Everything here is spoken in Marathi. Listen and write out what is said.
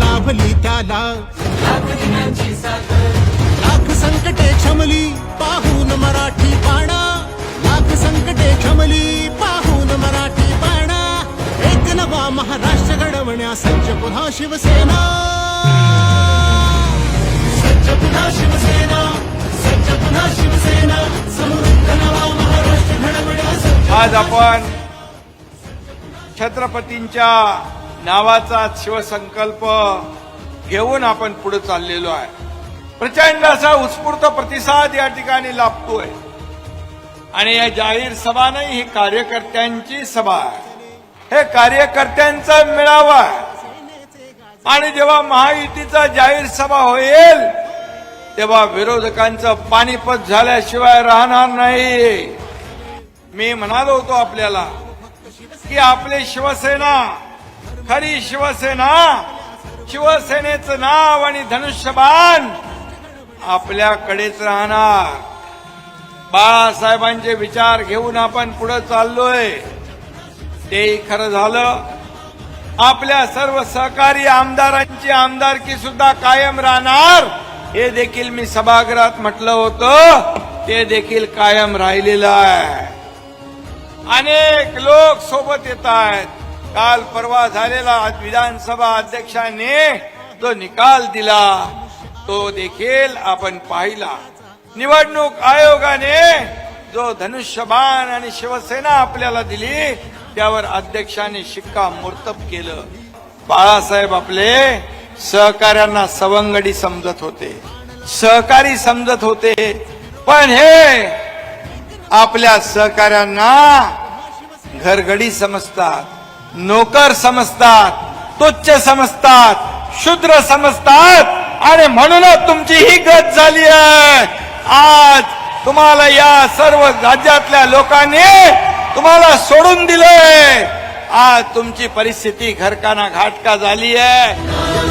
लाभली लाख संकटे क्षमली पाहून मराठी पाणा लाख संकटे क्षमली पाहून मराठी पाणा एक नवा महाराष्ट्र घडवण्या सज्ज पुन्हा शिवसेना सज्ज पुन्हा शिवसेना सज्ज पुन्हा शिवसेना समृद्ध नवा महाराष्ट्र घडवण्या आज आपण छत्रपतींच्या नावाचा शिवसंकल्प घेऊन आपण पुढे चाललेलो आहे. प्रचंड असा उत्स्फूर्त प्रतिसाद या ठिकाणी लाभतोय. आणि या जाहीर सभा नाही ही कार्यकर्त्यांची सभा आहे. हे कार्यकर्त्यांचा मेळावा आहे. आणि जेव्हा महायुतीचा जाहीर सभा होईल तेव्हा विरोधकांचं पाणीपत झाल्याशिवाय राहणार नाही. मी म्हणालो होतो आपल्याला की आपली शिवसेना खरी शिवसेना शिवसेनेचं नाव आणि धनुष्यबाण आपल्याकडेच राहणार. बाळासाहेबांचे विचार घेऊन आपण पुढे चाललोय. तेही खरं झालं. आपल्या सर्व सहकारी आमदारांची आमदारकी सुद्धा कायम राहणार. हे देखील मी सभागृहात म्हटलं होतं. ते देखील कायम राहिलेलं आहे. अनेक लोक सोबत येत आहेत काल परवा झालेला विधानसभा अध्यक्षाने जो निकाल दिला तो देखील आपण पाहिला. निवडणूक आयोगाने जो धनुष्यबाण आणि शिवसेना आपल्याला दिली त्यावर अध्यक्षांनी शिक्कामोर्तब केलं. बाळासाहेब आपले सहकार्यांना सवंगडी समजत होते. सहकारी समजत होते. पण हे आपल्या सहकाऱ्यांना घरगडी समजतात नोकर समजतात तुच्छ समजतात शूद्र समजतात. आणि म्हणूनच तुमची ही गत झाली आहे. आज तुम्हाला या सर्व राज्यातल्या लोकांनी तुम्हाला सोडून दिलंय. आज तुमची परिस्थिती घरकाना घाटका झाली आहे.